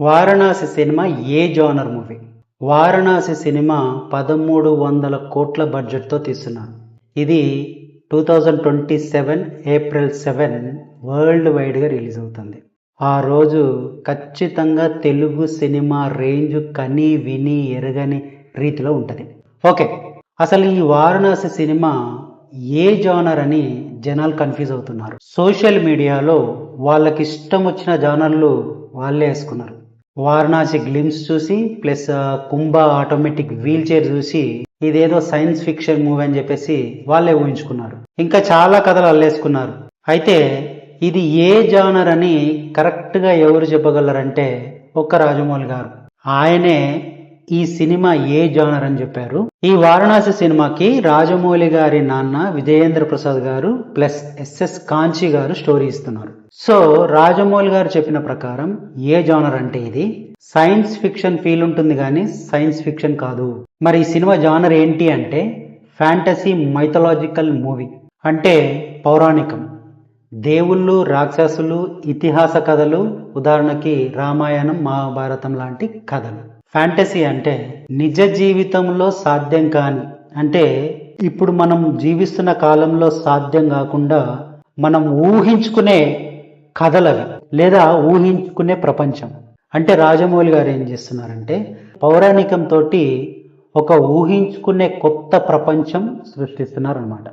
Varanasi cinema ఏ genre movie? Varanasi cinema పదమూడు వందల కోట్ల బడ్జెట్తో తీస్తున్నారు. ఇది two thousand twenty seven April seven world వైడ్గా రిలీజ్ అవుతుంది. ఆ రోజు ఖచ్చితంగా తెలుగు సినిమా రేంజ్ కని విని ఎరగని రీతిలో ఉంటుంది. ఓకే అసలు ఈ వారణాసి సినిమా ఏ జానర్ అని జనాలు కన్ఫ్యూజ్ అవుతున్నారు. సోషల్ మీడియాలో వాళ్ళకి ఇష్టం వచ్చిన జానర్లు వాళ్ళే వేసుకున్నారు. వారణాసి గ్లిమ్స్ చూసి ప్లస్ కుంభ ఆటోమేటిక్ వీల్ చైర్ చూసి ఇదేదో సైన్స్ ఫిక్షన్ మూవీ అని చెప్పేసి వాళ్ళే ఊహించుకున్నారు. ఇంకా చాలా కథలు అల్లేసుకున్నారు. అయితే ఇది ఏ జానర్ అని కరెక్ట్గా ఎవరు చెప్పగలరంటే ఒక్క రాజమౌళి గారు. ఆయనే ఈ సినిమా ఏ జానర్ అని చెప్పారు? ఈ వారణాసి సినిమాకి రాజమౌళి గారి నాన్న విజయేంద్ర ప్రసాద్ గారు ప్లస్ ఎస్ఎస్ కాంచి గారు స్టోరీ ఇస్తున్నారు. సో రాజమౌళి గారు చెప్పిన ప్రకారం ఏ జానర్ అంటే ఇది? సైన్స్ ఫిక్షన్ ఫీల్ ఉంటుంది కానీ సైన్స్ ఫిక్షన్ కాదు. మరి ఈ సినిమా జానర్ ఏంటి అంటే ఫ్యాంటసీ మైథలాజికల్ మూవీ. అంటే పౌరాణికం. దేవుళ్ళు రాక్షసులు ఇతిహాస కథలు ఉదాహరణకి రామాయణం మహాభారతం లాంటి కథలు. ఫ్యాంటసీ అంటే నిజ జీవితంలో సాధ్యం కాని అంటే ఇప్పుడు మనం జీవిస్తున్న కాలంలో సాధ్యం కాకుండా మనం ఊహించుకునే కథలవి లేదా ఊహించుకునే ప్రపంచం. అంటే రాజమౌళి గారు ఏం చేస్తున్నారంటే పౌరాణికంతో ఒక ఊహించుకునే కొత్త ప్రపంచం సృష్టిస్తున్నారన్నమాట.